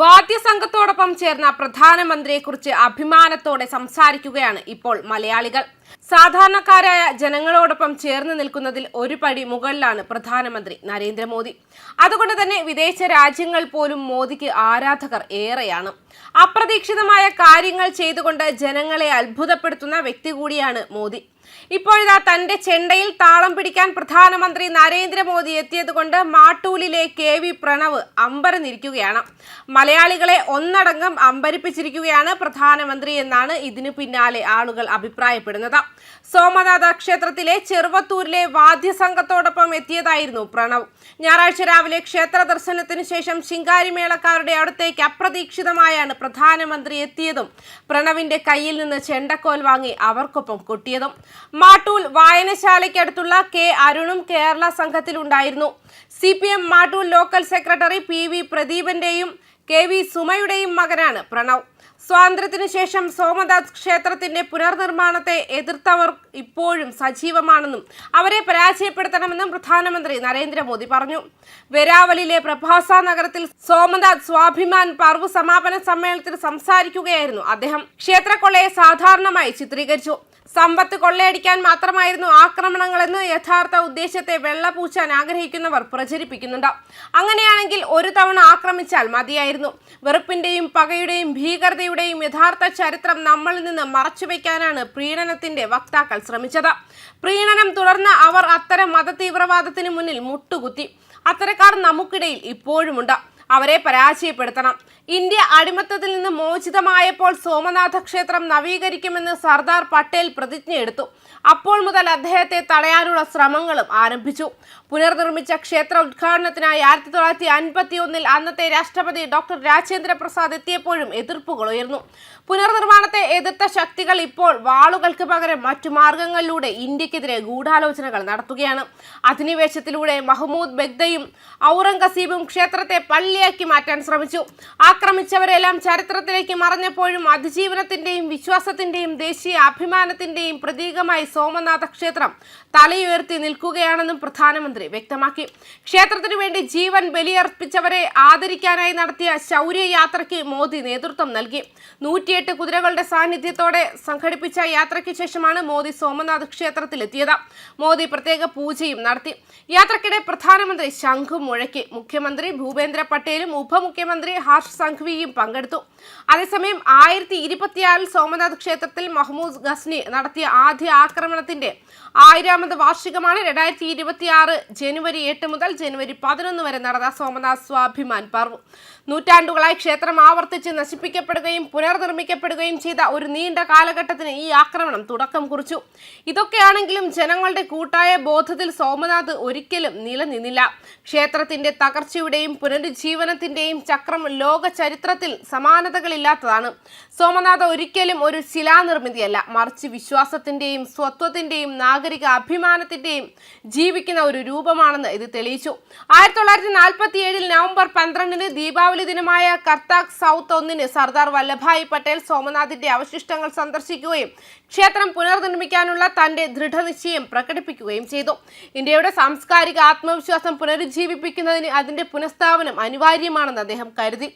വാദ്യസംഘത്തോടൊപ്പം ചേർന്ന പ്രധാനമന്ത്രിയെക്കുറിച്ച് അഭിമാനത്തോടെ സംസാരിക്കുകയാണ് ഇപ്പോൾ മലയാളികൾ. സാധാരണക്കാരായ ജനങ്ങളോടൊപ്പം ചേർന്ന് നിൽക്കുന്നതിൽ ഒരു പടി മുകളിലാണ് പ്രധാനമന്ത്രി നരേന്ദ്രമോദി. അതുകൊണ്ട് തന്നെ വിദേശ രാജ്യങ്ങൾ പോലും മോദിക്ക് ആരാധകർ ഏറെയാണ്. അപ്രതീക്ഷിതമായ കാര്യങ്ങൾ ചെയ്തുകൊണ്ട് ജനങ്ങളെ അത്ഭുതപ്പെടുത്തുന്ന വ്യക്തി കൂടിയാണ് മോദി. ഇപ്പോഴിതാ തന്റെ ചെണ്ടയിൽ താളം പിടിക്കാൻ പ്രധാനമന്ത്രി നരേന്ദ്രമോദി എത്തിയതുകൊണ്ട് മാട്ടൂലിലെ കെ വി പ്രണവ് അമ്പരന്നിരിക്കുകയാണ് മലയാളികളെ ഒന്നടങ്കം അമ്പരിപ്പിച്ചിരിക്കുകയാണ് പ്രധാനമന്ത്രി എന്നാണ് ഇതിനു പിന്നാലെ ആളുകൾ അഭിപ്രായപ്പെടുന്നത്. സോമനാഥ ക്ഷേത്രത്തിലെ ചെറുവത്തൂരിലെ വാദ്യസംഘത്തോടൊപ്പം എത്തിയതായിരുന്നു പ്രണവ്. ഞായറാഴ്ച രാവിലെ ക്ഷേത്ര ദർശനത്തിന് ശേഷം ശിങ്കാരിമേളക്കാരുടെ അടുത്തേക്ക് അപ്രതീക്ഷിതമായാണ് പ്രധാനമന്ത്രി എത്തിയതും പ്രണവിന്റെ കയ്യിൽ നിന്ന് ചെണ്ടക്കോൽ വാങ്ങി അവർക്കൊപ്പം കൊട്ടിയതും. മാട്ടൂൽ വായനശാലയ്ക്കടുത്തുള്ള കെ അരുണും Kerala സംഘത്തിലുണ്ടായിരുന്നു. C P M Mattool local secretary P V പ്രദീപന്റെയും K V സുമയുടെയും മകനാണ് പ്രണവ്. സ്വാതന്ത്ര്യത്തിനു ശേഷം സോമദാസ് ക്ഷേത്രത്തിന്റെ പുനർനിർമ്മാണത്തെ എതിർത്തവർ ഇപ്പോഴും സജീവമാണെന്നും അവരെ പരാജയപ്പെടുത്തണമെന്നും പ്രധാനമന്ത്രി നരേന്ദ്രമോദി പറഞ്ഞു. വെരാവലിലെ പ്രഭാസ നഗരത്തിൽ സോമദാസ് സ്വാഭിമാൻ പർവ് സമാപന സമ്മേളനത്തിൽ സംസാരിക്കുകയായിരുന്നു അദ്ദേഹം. ക്ഷേത്രക്കൊള്ളയെ സാധാരണമായി ചിത്രീകരിച്ചു. സമ്പത്ത് കൊള്ളയടിക്കാൻ മാത്രമായിരുന്നു ആക്രമണങ്ങളെന്ന് യഥാർത്ഥ ഉദ്ദേശത്തെ വെള്ളപൂച്ചാൻ ആഗ്രഹിക്കുന്നവർ പ്രചരിപ്പിക്കുന്നുണ്ട്. അങ്ങനെയാണെങ്കിൽ ഒരു തവണ ആക്രമിച്ചാൽ മതിയായിരുന്നു. വെറുപ്പിന്റെയും പകയുടെയും ഭീകരതയുടെയും യഥാർത്ഥ ചരിത്രം നമ്മളിൽ നിന്ന് മറച്ചുവെക്കാനാണ് പ്രീണനത്തിന്റെ വക്താക്കൾ ശ്രമിച്ചത്. പ്രീണനം തുടർന്ന് അവർ അത്തരം മതതീവ്രവാദത്തിന് മുന്നിൽ മുട്ടുകുത്തി. അത്തരക്കാർ നമുക്കിടയിൽ ഇപ്പോഴുമുണ്ട്. അവരെ പരാജയപ്പെടുത്തണം. ഇന്ത്യ അടിമത്തത്തിൽ നിന്ന് മോചിതമായപ്പോൾ സോമനാഥ ക്ഷേത്രം നവീകരിക്കുമെന്ന് സർദാർ പട്ടേൽ പ്രതിജ്ഞയെടുത്തു. അപ്പോൾ മുതൽ അദ്ദേഹത്തെ തടയാനുള്ള ശ്രമങ്ങളും ആരംഭിച്ചു. പുനർനിർമ്മിച്ച ക്ഷേത്ര ഉദ്ഘാടനത്തിനായി ആയിരത്തി തൊള്ളായിരത്തി അൻപത്തി ഒന്നിൽ അന്നത്തെ രാഷ്ട്രപതി ഡോക്ടർ രാജേന്ദ്ര പ്രസാദ് എത്തിയപ്പോഴും എതിർപ്പുകൾ ഉയർന്നു. പുനർനിർമ്മാണത്തെ എതിർത്ത ശക്തികൾ ഇപ്പോൾ വാളുകൾക്ക് പകരം മറ്റു മാർഗങ്ങളിലൂടെ ഇന്ത്യക്കെതിരെ ഗൂഢാലോചനകൾ നടത്തുകയാണ്. അധിനിവേശത്തിലൂടെ മഹ്മൂദ് ബെഗ്ദയും ഔറംഗസീബും ക്ഷേത്രത്തെ പള്ളിയാക്കി മാറ്റാൻ ശ്രമിച്ചു. ആക്രമിച്ചവരെല്ലാം ചരിത്രത്തിലേക്ക് മറഞ്ഞപ്പോഴും അതിജീവനത്തിന്റെയും വിശ്വാസത്തിന്റെയും ദേശീയ അഭിമാനത്തിന്റെയും പ്രതീകമായി സോമനാഥ ക്ഷേത്രം തലയുയർത്തി നിൽക്കുകയാണെന്നും പ്രധാനമന്ത്രി വ്യക്തമാക്കി. ക്ഷേത്രത്തിനു വേണ്ടി ജീവൻ ബലിയർപ്പിച്ചവരെ ആദരിക്കാനായി നടത്തിയ ശൗര്യയാത്രയ്ക്ക് മോദി നേതൃത്വം നൽകി. നൂറ്റിയെട്ട് കുതിരകളുടെ സാന്നിധ്യത്തോടെ സംഘടിപ്പിച്ച യാത്രയ്ക്ക് ശേഷമാണ് മോദി സോമനാഥ് ക്ഷേത്രത്തിലെത്തിയത്. മോദി പ്രത്യേക പൂജയും നടത്തി. യാത്രക്കിടെ പ്രധാനമന്ത്രി ശംഖും മുഴക്കി. മുഖ്യമന്ത്രി ഭൂപേന്ദ്ര പട്ടേലും ഉപമുഖ്യമന്ത്രി ഹർഷ് സംഘ്വിയും പങ്കെടുത്തു. അതേസമയം ആയിരത്തി ഇരുപത്തിയാറിൽ സോമനാഥ് ക്ഷേത്രത്തിൽ മഹ്മൂദ് ഗസ്നി നടത്തിയ ആദ്യ ആക്രമണത്തിന്റെ ആയിരാമത് വാർഷികമാണ് രണ്ടായിരത്തി ഇരുപത്തിയാറ് ജനുവരി എട്ട് മുതൽ ജനുവരി പതിനൊന്ന് വരെ നടന്ന സോമനാഥ് സ്വാഭിമാൻ പർവ് നൂറ്റാണ്ടുകളായി ക്ഷേത്രം ആവർത്തിച്ച് നശിപ്പിക്കപ്പെടുകയും പുനർനിർമ്മിക്കപ്പെടുകയും ചെയ്ത ഒരു നീണ്ട കാലഘട്ടത്തിന് ഈ ആക്രമണം തുടക്കം കുറിച്ചു. ഇതൊക്കെയാണെങ്കിലും ജനങ്ങളുടെ കൂട്ടായ ബോധത്തിൽ സോമനാഥ് ഒരിക്കലും നിലനിന്നില്ല. ക്ഷേത്രത്തിന്റെ തകർച്ചയുടെയും പുനരുജ്ജീവനത്തിന്റെയും ചക്രം ലോക ചരിത്രത്തിൽ സമാനതകളില്ലാത്തതാണ്. സോമനാഥ് ഒരിക്കലും ഒരു ശിലാനിർമ്മിതിയല്ല. മറിച്ച് വിശ്വാസത്തിന്റെയും സ്വത്വത്തിന്റെയും നാഗരിക അഭിമാനത്തിന്റെയും ജീവിക്കുന്ന ഒരു രൂപമാണെന്ന് ഇത് തെളിയിച്ചു. ആയിരത്തി തൊള്ളായിരത്തി നാൽപ്പത്തി ഏഴിൽ നവംബർ പന്ത്രണ്ടിന് ദീപാവലി ദിനമായ കർത്താക് സൗത്ത് ഒന്നിന് സർദാർ വല്ലഭായ് പട്ടേൽ സോമനാഥിന്റെ അവശിഷ്ടങ്ങൾ സന്ദർശിക്കുകയും ക്ഷേത്രം പുനർനിർമ്മിക്കാനുള്ള തന്റെ ദൃഢനിശ്ചയം പ്രകടിപ്പിക്കുകയും ചെയ്തു. ഇന്ത്യയുടെ സാംസ്കാരിക ആത്മവിശ്വാസം പുനരുജ്ജീവിപ്പിക്കുന്നതിന് അതിന്റെ പുനഃസ്ഥാപനം അനിവാര്യമാണെന്ന് അദ്ദേഹം കരുതി.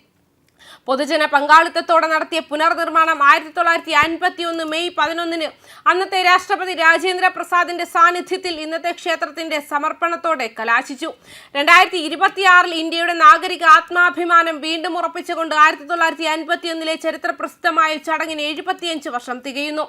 പൊതുജന പങ്കാളിത്തത്തോടെ നടത്തിയ പുനർനിർമ്മാണം ആയിരത്തി തൊള്ളായിരത്തി അൻപത്തി ഒന്ന് മെയ് പതിനൊന്നിന് അന്നത്തെ രാഷ്ട്രപതി രാജേന്ദ്ര പ്രസാദിന്റെ സാന്നിധ്യത്തിൽ ഇന്നത്തെ ക്ഷേത്രത്തിന്റെ സമർപ്പണത്തോടെ കലാശിച്ചു. രണ്ടായിരത്തി ഇരുപത്തിയാറിൽ ഇന്ത്യയുടെ നാഗരിക ആത്മാഭിമാനം വീണ്ടും ഉറപ്പിച്ചുകൊണ്ട് ആയിരത്തി തൊള്ളായിരത്തി അൻപത്തി ഒന്നിലെ ചരിത്ര പ്രസിദ്ധമായ ചടങ്ങിന് എഴുപത്തിയഞ്ച് വർഷം തികയുന്നു.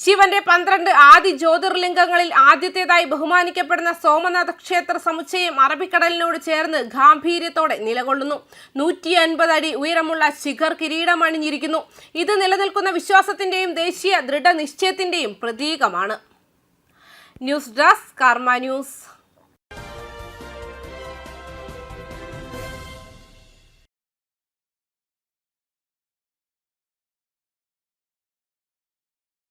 ശിവന്റെ പന്ത്രണ്ട് ആദി ജ്യോതിർലിംഗങ്ങളിൽ ആദ്യത്തേതായി ബഹുമാനിക്കപ്പെടുന്ന സോമനാഥ ക്ഷേത്ര സമുച്ചയം അറബിക്കടലിനോട് ചേർന്ന് ഗാംഭീര്യത്തോടെ നിലകൊള്ളുന്നു. നൂറ്റി അൻപത് അടി ഉയരമുള്ള ശിഖർ കിരീടമണിഞ്ഞിരിക്കുന്നു. ഇത് നിലനിൽക്കുന്ന വിശ്വാസത്തിന്റെയും ദേശീയ ദൃഢനിശ്ചയത്തിന്റെയും പ്രതീകമാണ്. News desk Karma news.